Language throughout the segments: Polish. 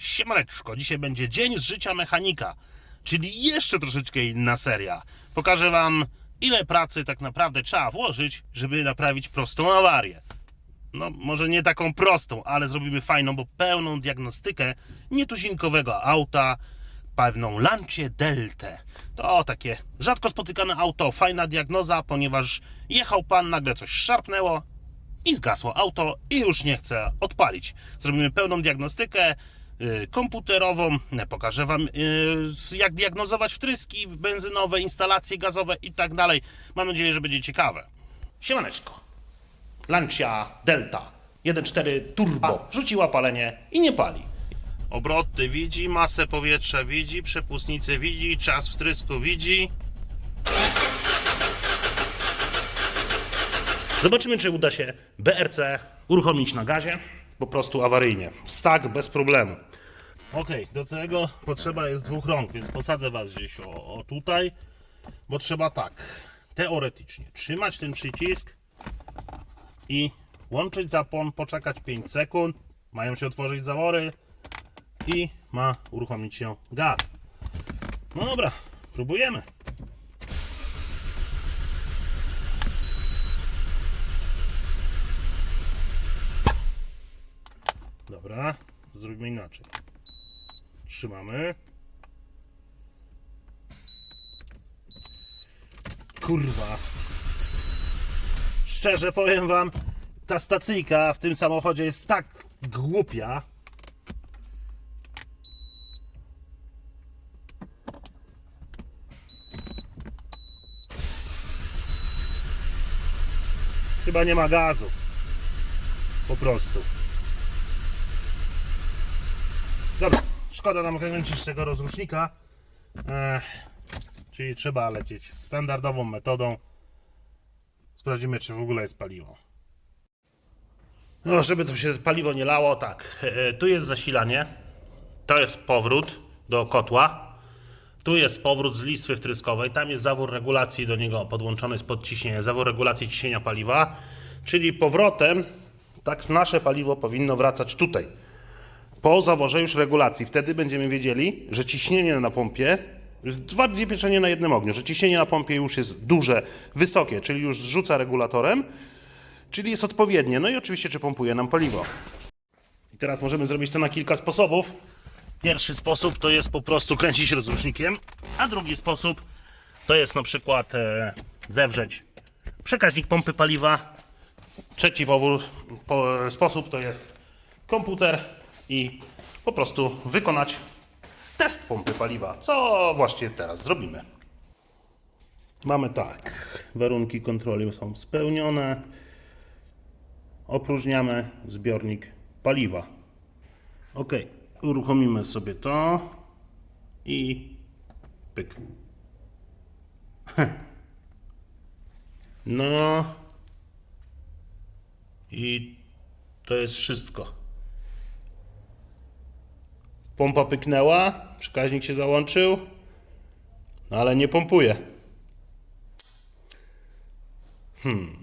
Siemaneczko, dzisiaj będzie dzień z życia mechanika, czyli jeszcze troszeczkę inna seria. Pokażę Wam, ile pracy tak naprawdę trzeba włożyć, żeby naprawić prostą awarię. No, może nie taką prostą, ale zrobimy fajną, bo pełną diagnostykę nietuzinkowego auta, pewną Lancia Deltę. To takie rzadko spotykane auto, fajna diagnoza, ponieważ jechał pan, nagle coś szarpnęło i zgasło auto i już nie chce odpalić. Zrobimy pełną diagnostykę komputerową, y, pokażę Wam y, jak diagnozować wtryski benzynowe, instalacje gazowe i tak dalej. Mam nadzieję, że będzie ciekawe. Siemaneczko. Lancia Delta 1.4 Turbo. Rzuciła palenie i nie pali. Obroty widzi, masę powietrza widzi, przepustnicę widzi, czas wtrysku widzi. Zobaczymy, czy uda się BRC uruchomić na gazie. Po prostu awaryjnie. Stak bez problemu. Ok, do tego potrzeba jest dwóch rąk, więc posadzę Was gdzieś o, o tutaj, bo trzeba tak, teoretycznie, trzymać ten przycisk i łączyć zapłon, poczekać 5 sekund, mają się otworzyć zawory i ma uruchomić się gaz. No dobra, próbujemy. Dobra, zrobimy inaczej. Trzymamy. Kurwa. Szczerze powiem wam, ta stacyjka w tym samochodzie jest tak głupia. Chyba nie ma gazu. Po prostu. Dobra, szkoda nam kręcić tego rozrusznika. Ech, czyli trzeba lecieć standardową metodą. Sprawdzimy, czy w ogóle jest paliwo. No, żeby to się paliwo nie lało, tak. e, Tu jest zasilanie. To jest powrót do kotła. Tu jest powrót z listwy wtryskowej. Tam jest zawór regulacji, do niego podłączony jest podciśnienie, zawór regulacji ciśnienia paliwa. Czyli powrotem, tak nasze paliwo powinno wracać tutaj po zaworze już regulacji. Wtedy będziemy wiedzieli, że ciśnienie na pompie, dwa, dwie pieczenie na jednym ogniu, że ciśnienie na pompie już jest duże, wysokie, czyli już zrzuca regulatorem, czyli jest odpowiednie. No i oczywiście, czy pompuje nam paliwo. I teraz możemy zrobić to na kilka sposobów. Pierwszy sposób to jest po prostu kręcić rozrusznikiem, a drugi sposób to jest na przykład e, zewrzeć przekaźnik pompy paliwa. Trzeci po, sposób to jest komputer i po prostu wykonać test pompy paliwa, co właśnie teraz zrobimy. Mamy tak, warunki kontroli są spełnione. Opróżniamy zbiornik paliwa. Ok, uruchomimy sobie to i pyk. No i to jest wszystko. Pompa pyknęła, przekaźnik się załączył, no ale nie pompuje. Hmm.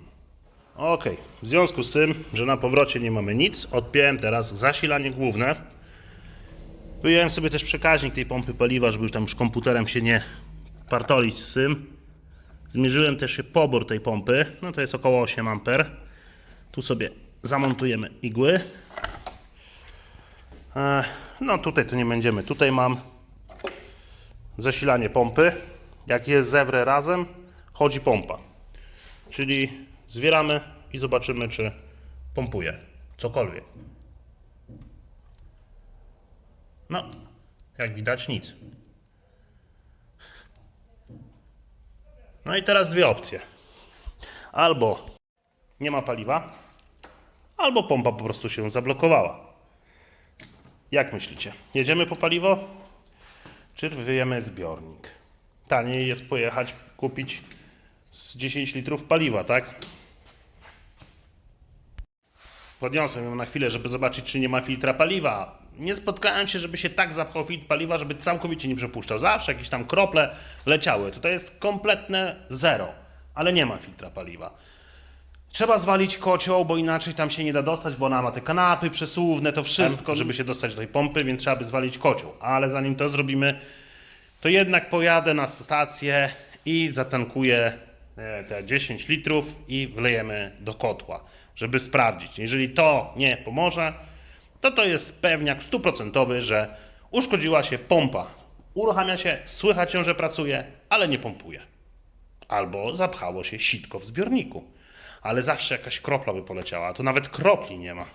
Ok, w związku z tym, że na powrocie nie mamy nic, odpiąłem teraz zasilanie główne. Wyjąłem sobie też przekaźnik tej pompy paliwa, żeby już tam już komputerem się nie partolić z tym. Zmierzyłem też pobór tej pompy, no to jest około 8 A. Tu sobie zamontujemy igły. E, No tutaj to nie będziemy. Tutaj mam zasilanie pompy. Jak jest zewrę razem, chodzi pompa. Czyli zwieramy i zobaczymy, czy pompuje cokolwiek. No, jak widać nic. No i teraz dwie opcje. Albo nie ma paliwa, albo pompa po prostu się zablokowała. Jak myślicie? Jedziemy po paliwo? Czy wyjemy zbiornik? Taniej jest pojechać kupić z 10 litrów paliwa, tak? Podniosłem ją na chwilę, żeby zobaczyć, czy nie ma filtra paliwa. Nie spotkałem się, żeby się tak zapchał filtr paliwa, żeby całkowicie nie przepuszczał. Zawsze jakieś tam krople leciały. Tutaj jest kompletne zero, ale nie ma filtra paliwa. Trzeba zwalić kocioł, bo inaczej tam się nie da dostać, bo ona ma te kanapy przesuwne, to wszystko, żeby się dostać do tej pompy, więc trzeba by zwalić kocioł. Ale zanim to zrobimy, to jednak pojadę na stację i zatankuję e, te 10 litrów i wlejemy do kotła, żeby sprawdzić. Jeżeli to nie pomoże, to to jest pewniak stuprocentowy, że uszkodziła się pompa. Uruchamia się, słychać ją, że pracuje, ale nie pompuje. Albo zapchało się sitko w zbiorniku. Ale zawsze jakaś kropla by poleciała, a tu nawet kropli nie ma.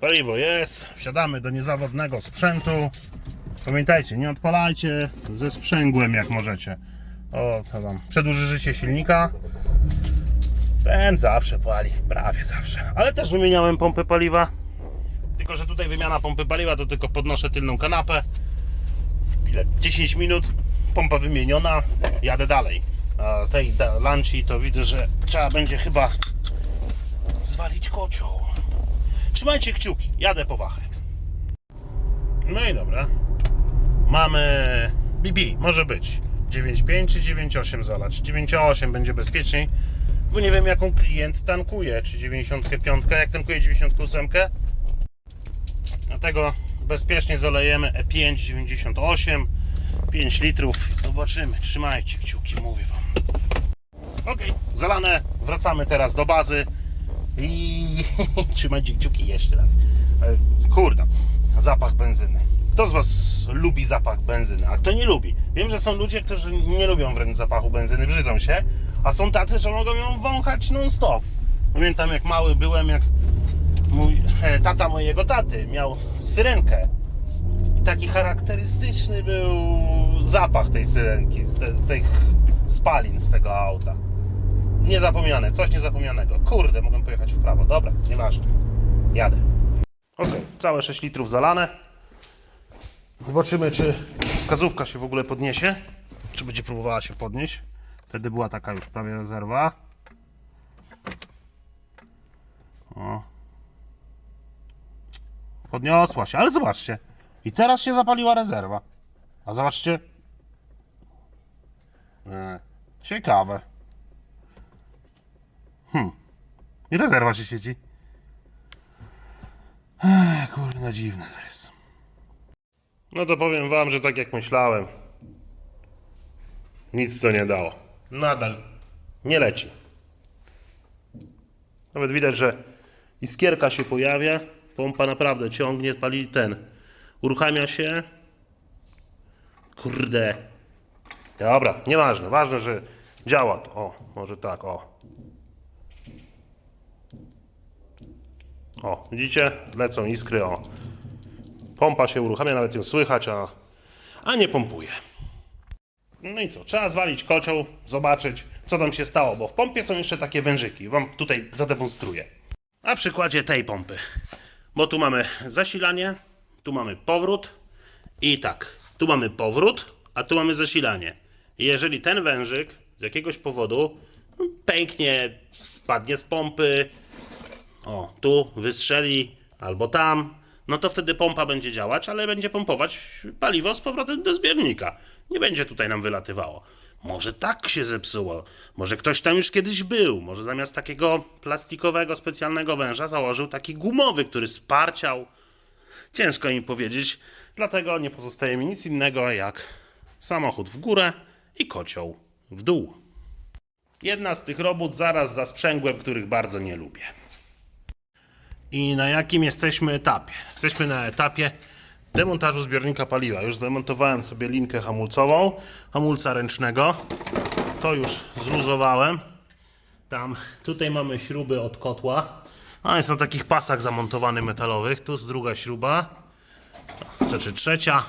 Paliwo jest, wsiadamy do niezawodnego sprzętu. Pamiętajcie, nie odpalajcie ze sprzęgłem jak możecie. O, co tam, przedłuży życie silnika. Ten zawsze pali, prawie zawsze. Ale też wymieniałem pompę paliwa. Tylko, że tutaj wymiana pompy paliwa to tylko podnoszę tylną kanapę. Ile? 10 minut, pompa wymieniona, jadę dalej. Tej lunchi to widzę, że trzeba będzie chyba zwalić kocioł. Trzymajcie kciuki, jadę po wachę. No i dobra. Mamy BB, może być 9.5 czy 9.8 zalać. 9.8 będzie bezpieczniej, bo nie wiem jaką klient tankuje, czy 95, jak tankuje 98. Dlatego bezpiecznie zalejemy E E5 98 5 litrów. Zobaczymy, trzymajcie kciuki, mówię wam. Ok, zalane, wracamy teraz do bazy i trzymajcie kciuki jeszcze raz. E, Kurde, zapach benzyny. Kto z Was lubi zapach benzyny, a kto nie lubi? Wiem, że są ludzie, którzy nie lubią wręcz zapachu benzyny, brzydzą się, a są tacy, że mogą ją wąchać non-stop. Pamiętam jak mały byłem, jak mój tata mojego taty miał syrenkę. I taki charakterystyczny był zapach tej syrenki, te, spalin z tego auta. Niezapomniane, coś niezapomnianego. Kurde, mogłem pojechać w prawo. Dobra, nieważne. Jadę. Ok, całe 6 litrów zalane. Zobaczymy, czy wskazówka się w ogóle podniesie. Czy będzie próbowała się podnieść. Wtedy była taka już prawie rezerwa. O. Podniosła się, ale zobaczcie. I teraz się zapaliła rezerwa. A zobaczcie. E, ciekawe. Hmm. I rezerwa się świeci. Ech, kurde, dziwne to jest. No to powiem wam, że tak jak myślałem. Nic to nie dało. Nadal nie leci. Nawet widać, że iskierka się pojawia. Pompa naprawdę ciągnie, pali ten. Uruchamia się. Kurde. Dobra, nieważne. Ważne, że działa to. O, może tak, o. O, widzicie? Lecą iskry, o. Pompa się uruchamia, nawet ją słychać, a, a nie pompuje. No i co? Trzeba zwalić kocioł, zobaczyć, co tam się stało, bo w pompie są jeszcze takie wężyki. Wam tutaj zademonstruję. Na przykładzie tej pompy. Bo tu mamy zasilanie, tu mamy powrót i tak. Tu mamy powrót, a tu mamy zasilanie. I jeżeli ten wężyk z jakiegoś powodu no, pęknie, spadnie z pompy, o, tu wystrzeli albo tam, no to wtedy pompa będzie działać, ale będzie pompować paliwo z powrotem do zbiornika. Nie będzie tutaj nam wylatywało. Może tak się zepsuło, może ktoś tam już kiedyś był, może zamiast takiego plastikowego, specjalnego węża założył taki gumowy, który sparciał. Ciężko im powiedzieć, dlatego nie pozostaje mi nic innego jak samochód w górę i kocioł w dół. Jedna z tych robót zaraz za sprzęgłem, których bardzo nie lubię. I na jakim jesteśmy etapie? Jesteśmy na etapie demontażu zbiornika paliwa. Już zdemontowałem sobie linkę hamulcową, hamulca ręcznego. To już zluzowałem. Tam, tutaj mamy śruby od kotła. A jest na takich pasach zamontowanych metalowych. Tu jest druga śruba. Znaczy trzecia.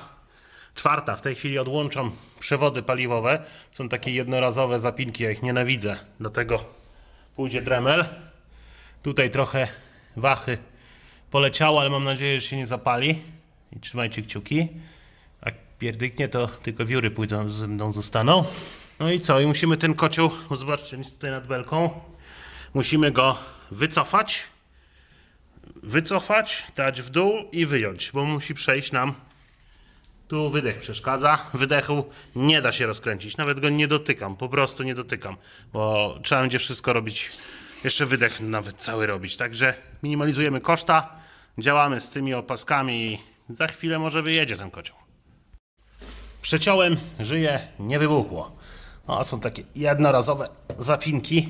Czwarta. W tej chwili odłączam przewody paliwowe. Są takie jednorazowe zapinki, ja ich nienawidzę. Dlatego pójdzie dremel. Tutaj trochę wachy poleciało, ale mam nadzieję, że się nie zapali. I trzymajcie kciuki. Jak pierdyknie, to tylko wióry pójdą, ze mną zostaną. No i co? I musimy ten kocioł, zobaczcie, jest tutaj nad belką. Musimy go wycofać, wycofać, dać w dół i wyjąć, bo musi przejść nam. Tu wydech przeszkadza. Wydechu nie da się rozkręcić. Nawet go nie dotykam. Po prostu nie dotykam. Bo trzeba będzie wszystko robić jeszcze wydech nawet cały robić. Także minimalizujemy koszta, działamy z tymi opaskami i za chwilę może wyjedzie ten kocioł. Przeciąłem, żyje, nie wybuchło. No, a są takie jednorazowe zapinki.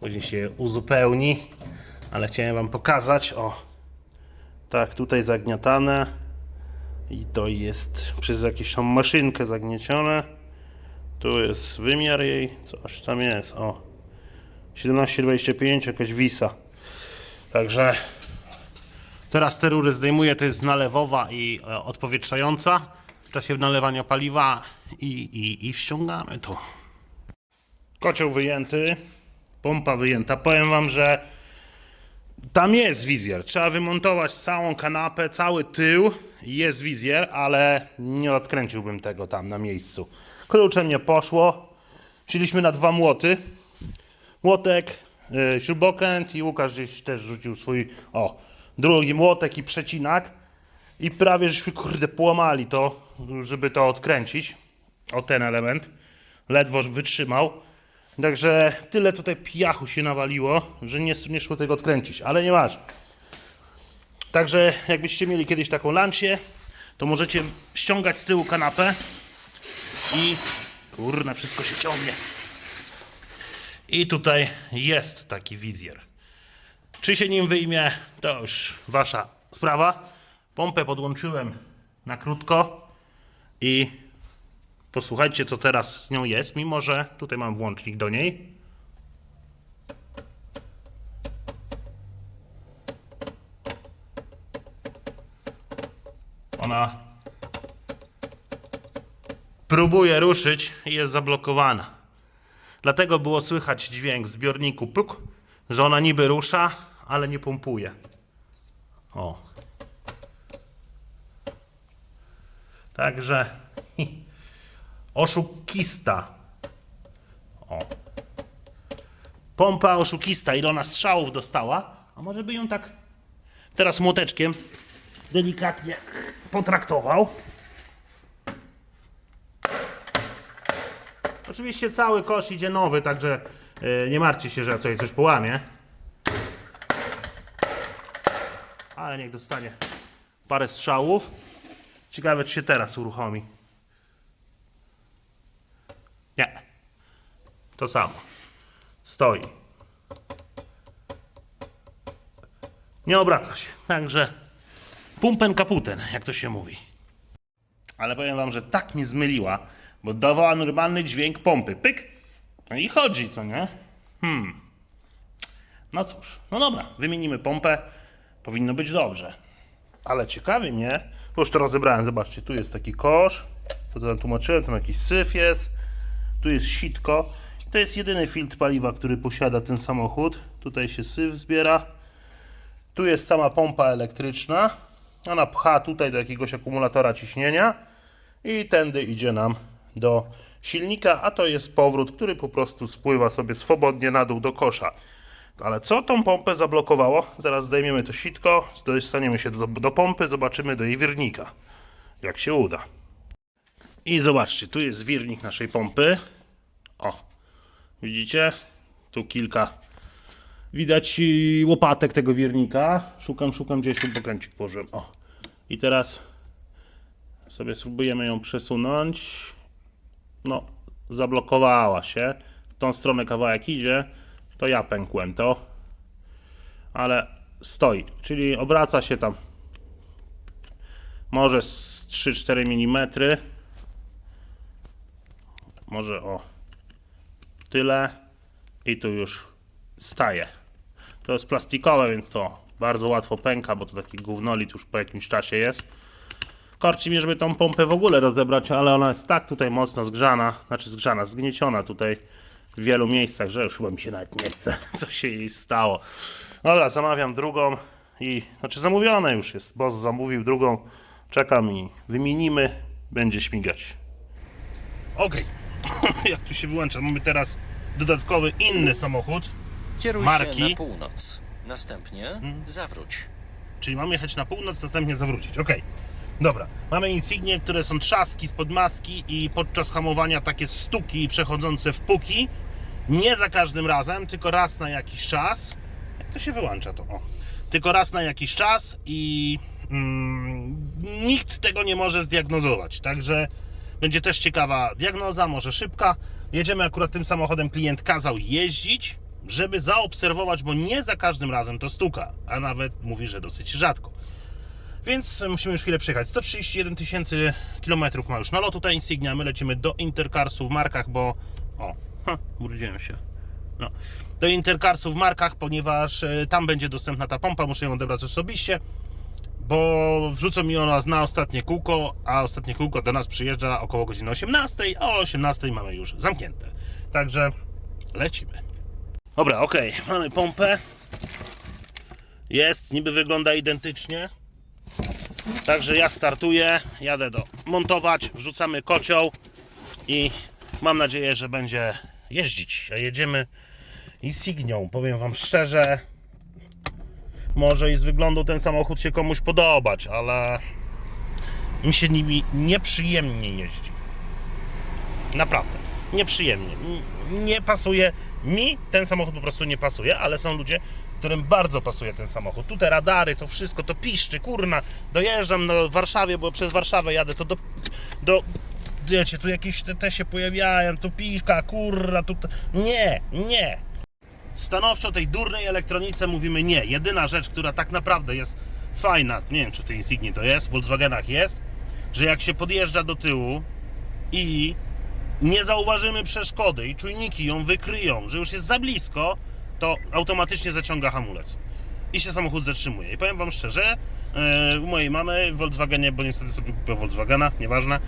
Później się uzupełni, ale chciałem Wam pokazać. O, tak, tutaj zagniatane. I to jest przez jakąś tam maszynkę zagniecione. Tu jest wymiar jej, coś tam jest. O, 17,25, jakaś wisa. Także teraz te rury zdejmuję, to jest nalewowa i e, odpowietrzająca w czasie nalewania paliwa i, i, i ściągamy to. Kocioł wyjęty, pompa wyjęta. Powiem Wam, że tam jest wizjer. Trzeba wymontować całą kanapę, cały tył. Jest wizjer, ale nie odkręciłbym tego tam na miejscu. Kluczem nie poszło. Wzięliśmy na dwa młoty. Młotek, yy, śrubokręt i Łukasz gdzieś też rzucił swój, o, drugi młotek i przecinak. I prawie żeśmy, kurde, połamali to, żeby to odkręcić. O ten element. Ledwo wytrzymał. Także tyle tutaj piachu się nawaliło, że nie, nie szło tego odkręcić, ale nieważne. Także jakbyście mieli kiedyś taką lancię, to możecie ściągać z tyłu kanapę i kurna, wszystko się ciągnie. I tutaj jest taki wizjer. Czy się nim wyjmie, to już wasza sprawa. Pompę podłączyłem na krótko i posłuchajcie, co teraz z nią jest, mimo że tutaj mam włącznik do niej. Ona próbuje ruszyć i jest zablokowana. Dlatego było słychać dźwięk w zbiorniku puk, że ona niby rusza, ale nie pompuje. O. Także oszukista. O. Pompa oszukista, ile ona strzałów dostała, a może by ją tak teraz młoteczkiem delikatnie potraktował. Oczywiście cały kosz idzie nowy, także yy, nie martwcie się, że ja tutaj coś połamię. Ale niech dostanie parę strzałów. Ciekawe, czy się teraz uruchomi. Nie. To samo. Stoi. Nie obraca się. Także pumpen kaputen, jak to się mówi. Ale powiem wam, że tak mnie zmyliła, bo dawała normalny dźwięk pompy. Pyk. No i chodzi, co nie? Hmm. No cóż, no dobra, wymienimy pompę. Powinno być dobrze. Ale ciekawi mnie, bo już to rozebrałem, zobaczcie, tu jest taki kosz, to tam tłumaczyłem, tam jakiś syf jest, tu jest sitko. To jest jedyny filtr paliwa, który posiada ten samochód. Tutaj się syf zbiera. Tu jest sama pompa elektryczna. Ona pcha tutaj do jakiegoś akumulatora ciśnienia i tędy idzie nam do silnika, a to jest powrót, który po prostu spływa sobie swobodnie na dół do kosza. Ale co tą pompę zablokowało? Zaraz zdejmiemy to sitko, dostaniemy się do, do pompy, zobaczymy do jej wirnika. Jak się uda. I zobaczcie, tu jest wirnik naszej pompy. O, widzicie? Tu kilka. Widać y, łopatek tego wirnika. Szukam, szukam, gdzieś tu pokręcik położyłem. O. I teraz sobie spróbujemy ją przesunąć. No, zablokowała się. W tą stronę kawałek idzie. To ja pękłem to. Ale stoi. Czyli obraca się tam może z 3-4 mm. Może o tyle. I tu już staje. To jest plastikowe, więc to bardzo łatwo pęka, bo to taki gównolit już po jakimś czasie jest. Korci mnie, żeby tą pompę w ogóle rozebrać, ale ona jest tak tutaj mocno zgrzana, znaczy zgrzana, zgnieciona tutaj w wielu miejscach, że już chyba mi się nawet nie chce, co się jej stało. Dobra, zamawiam drugą i, znaczy zamówione już jest, boss zamówił drugą, czekam i wymienimy, będzie śmigać. Okej, jak tu się wyłącza, mamy teraz dodatkowy inny samochód, Kieruj Marki. się na północ. Następnie zawróć. Czyli mamy jechać na północ, następnie zawrócić. Ok. Dobra. Mamy insignie, które są trzaski spod maski i podczas hamowania takie stuki przechodzące w puki. Nie za każdym razem, tylko raz na jakiś czas. Jak to się wyłącza to? O. Tylko raz na jakiś czas i mm, nikt tego nie może zdiagnozować. Także będzie też ciekawa diagnoza, może szybka. Jedziemy akurat tym samochodem, klient kazał jeździć, żeby zaobserwować, bo nie za każdym razem to stuka, a nawet mówi, że dosyć rzadko. Więc musimy już chwilę przejechać. 131 tysięcy kilometrów ma już nalotu ta Insignia. My lecimy do Intercarsu w markach, bo... O, ha, urodziłem się. No. Do Intercarsu w markach, ponieważ e, tam będzie dostępna ta pompa. Muszę ją odebrać osobiście, bo wrzucą mi ona na ostatnie kółko, a ostatnie kółko do nas przyjeżdża około godziny 18, a o 18 mamy już zamknięte. Także lecimy. Dobra, okej, mamy pompę. Jest, niby wygląda identycznie. Także ja startuję, jadę do montować, wrzucamy kocioł i mam nadzieję, że będzie jeździć. A jedziemy Insignią. Powiem Wam szczerze, może i z wyglądu ten samochód się komuś podobać, ale mi się nimi nieprzyjemnie jeździ. Naprawdę, nieprzyjemnie. Nie pasuje mi, ten samochód po prostu nie pasuje, ale są ludzie, którym bardzo pasuje ten samochód. Tu te radary, to wszystko, to piszczy, kurna. Dojeżdżam do Warszawie, bo przez Warszawę jadę, to do... do wiecie, tu jakieś te, te się pojawiają, tu piszka, kurna, tu... Nie, nie. Stanowczo tej durnej elektronice mówimy nie. Jedyna rzecz, która tak naprawdę jest fajna, nie wiem czy w tej Insigni to jest, w Volkswagenach jest, że jak się podjeżdża do tyłu i nie zauważymy przeszkody i czujniki ją wykryją, że już jest za blisko, to automatycznie zaciąga hamulec i się samochód zatrzymuje. I powiem Wam szczerze, e, u mojej mamy w Volkswagenie, bo niestety sobie kupiłem Volkswagena, nieważne,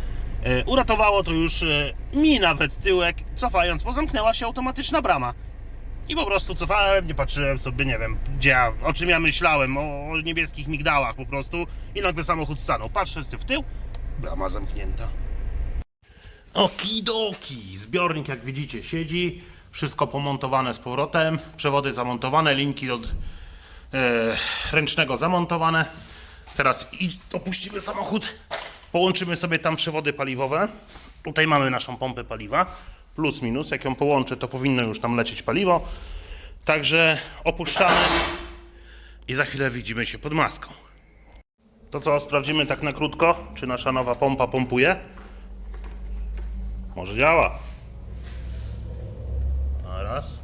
e, uratowało to już e, mi nawet tyłek, cofając, bo zamknęła się automatyczna brama. I po prostu cofałem, nie patrzyłem sobie, nie wiem, gdzie ja, o czym ja myślałem, o, o niebieskich migdałach po prostu i nagle samochód stanął. Patrzę w tył, brama zamknięta. Okidoki, zbiornik jak widzicie siedzi, wszystko pomontowane z powrotem, przewody zamontowane, linki od e, ręcznego zamontowane. Teraz i opuścimy samochód, połączymy sobie tam przewody paliwowe. Tutaj mamy naszą pompę paliwa, plus minus, jak ją połączę to powinno już nam lecieć paliwo. Także opuszczamy i za chwilę widzimy się pod maską. To co, sprawdzimy tak na krótko, czy nasza nowa pompa pompuje. Może działa. A raz.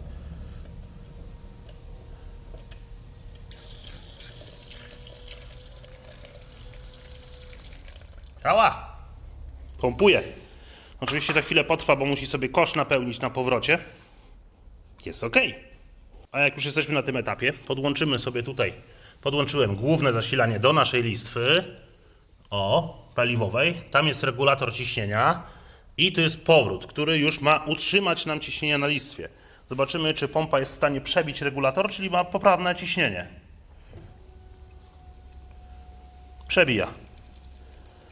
Działa. Pompuje. Oczywiście to chwilę potrwa, bo musi sobie kosz napełnić na powrocie. Jest ok. A jak już jesteśmy na tym etapie, podłączymy sobie tutaj. Podłączyłem główne zasilanie do naszej listwy. O, paliwowej. Tam jest regulator ciśnienia i tu jest powrót, który już ma utrzymać nam ciśnienie na listwie. Zobaczymy, czy pompa jest w stanie przebić regulator, czyli ma poprawne ciśnienie. Przebija.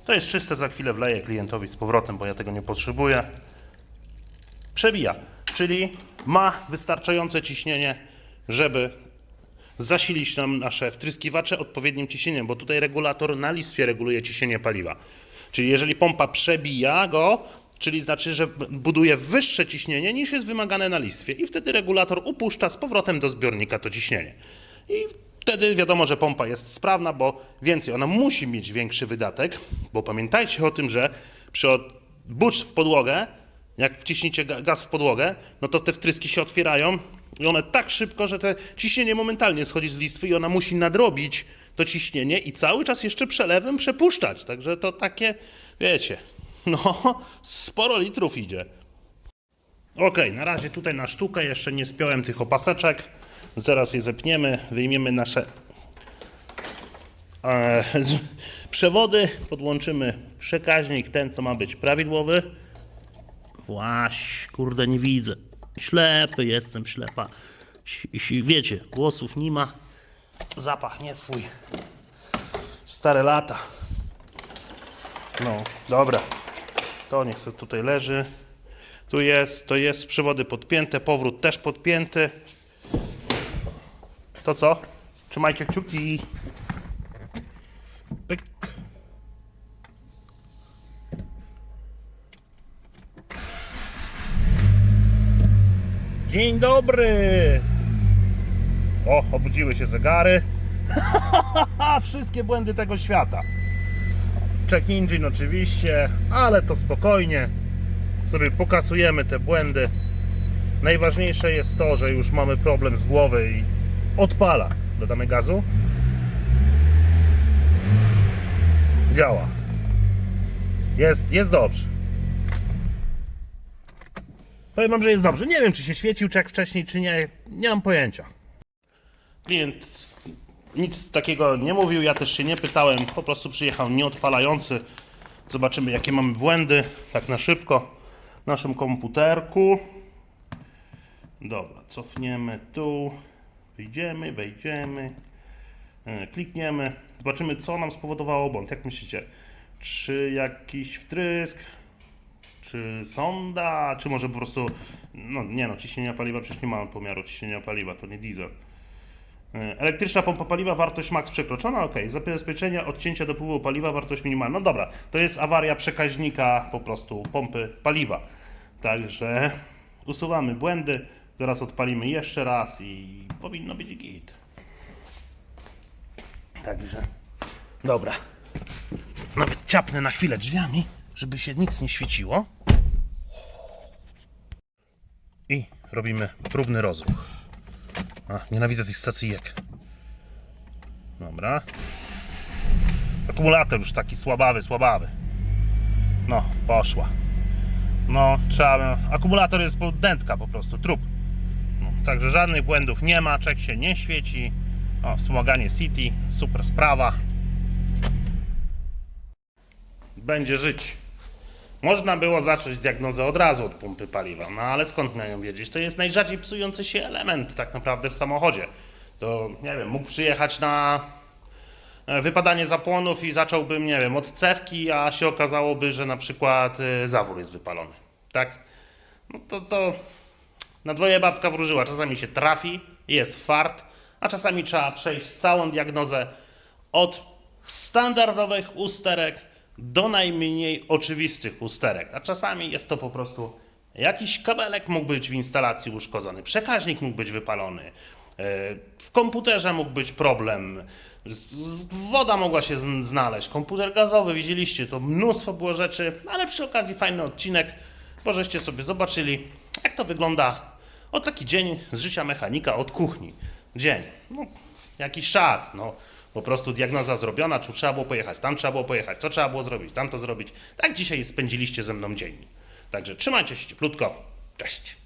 To jest czyste, za chwilę wleję klientowi z powrotem, bo ja tego nie potrzebuję. Przebija, czyli ma wystarczające ciśnienie, żeby zasilić nam nasze wtryskiwacze odpowiednim ciśnieniem, bo tutaj regulator na listwie reguluje ciśnienie paliwa. Czyli jeżeli pompa przebija go, czyli znaczy, że buduje wyższe ciśnienie niż jest wymagane na listwie i wtedy regulator upuszcza z powrotem do zbiornika to ciśnienie. I wtedy wiadomo, że pompa jest sprawna, bo więcej, ona musi mieć większy wydatek, bo pamiętajcie o tym, że przy bucz w podłogę, jak wciśniecie ga- gaz w podłogę, no to te wtryski się otwierają i one tak szybko, że te ciśnienie momentalnie schodzi z listwy i ona musi nadrobić to ciśnienie i cały czas jeszcze przelewem przepuszczać. Także to takie, wiecie, no sporo litrów idzie. Ok, na razie tutaj na sztukę jeszcze nie spiąłem tych opaseczek. Zaraz je zepniemy, wyjmiemy nasze e, z- przewody, podłączymy przekaźnik, ten co ma być prawidłowy. Właś, kurde, nie widzę. Ślepy jestem, ślepa. Wiecie, głosów nie ma. Zapach nie swój. Stare lata. No, dobra. To niech sobie tutaj leży. Tu jest, to jest, przewody podpięte, powrót też podpięty. To co? Trzymajcie kciuki. Pyk. Dzień dobry! O, obudziły się zegary. Wszystkie błędy tego świata. Check engine oczywiście, ale to spokojnie. Sobie pokasujemy te błędy. Najważniejsze jest to, że już mamy problem z głowy i odpala. Dodamy gazu. Działa. Jest, jest dobrze. Powiem wam, że jest dobrze. Nie wiem, czy się świecił czek wcześniej, czy nie. Nie mam pojęcia. Klient nic takiego nie mówił, ja też się nie pytałem. Po prostu przyjechał nieodpalający. Zobaczymy, jakie mamy błędy. Tak na szybko. W naszym komputerku. Dobra, cofniemy tu. Wyjdziemy, wejdziemy. E, Klikniemy. Zobaczymy, co nam spowodowało błąd. Jak myślicie? Czy jakiś wtrysk? Czy sonda? Czy może po prostu. No nie no, ciśnienia paliwa przecież nie mamy pomiaru ciśnienia paliwa, to nie diesel. E, Elektryczna pompa paliwa, wartość max przekroczona, ok. Zabezpieczenie odcięcia dopływu paliwa, wartość minimalna. No dobra, to jest awaria przekaźnika po prostu pompy paliwa. Także usuwamy błędy, zaraz odpalimy jeszcze raz i powinno być git. Także, dobra. Nawet ciapnę na chwilę drzwiami, żeby się nic nie świeciło. I robimy próbny rozruch. A, nienawidzę tych stacyjek. Dobra. Akumulator już taki słabawy, słabawy. No, poszła. No, trzeba. Akumulator jest dętka po prostu, trup. No, także żadnych błędów nie ma, czek się nie świeci. O, wspomaganie City, super sprawa. Będzie żyć. Można było zacząć diagnozę od razu od pompy paliwa, no ale skąd miałem wiedzieć? To jest najrzadziej psujący się element tak naprawdę w samochodzie. To nie wiem, mógł przyjechać na e, wypadanie zapłonów i zacząłbym, nie wiem, od cewki, a się okazałoby, że na przykład e, zawór jest wypalony. Tak? No to, to na dwoje babka wróżyła. Czasami się trafi, jest fart, a czasami trzeba przejść całą diagnozę od standardowych usterek do najmniej oczywistych usterek. A czasami jest to po prostu jakiś kabelek mógł być w instalacji uszkodzony, przekaźnik mógł być wypalony, e, w komputerze mógł być problem, woda mogła się zn- znaleźć, komputer gazowy, widzieliście, to mnóstwo było rzeczy, ale przy okazji fajny odcinek, bo żeście sobie zobaczyli, jak to wygląda o taki dzień z życia mechanika od kuchni. Dzień. No, jakiś czas. No, po prostu diagnoza zrobiona, tu trzeba było pojechać, tam trzeba było pojechać, to trzeba było zrobić, tam to zrobić. Tak dzisiaj spędziliście ze mną dzień. Także trzymajcie się cieplutko. Cześć.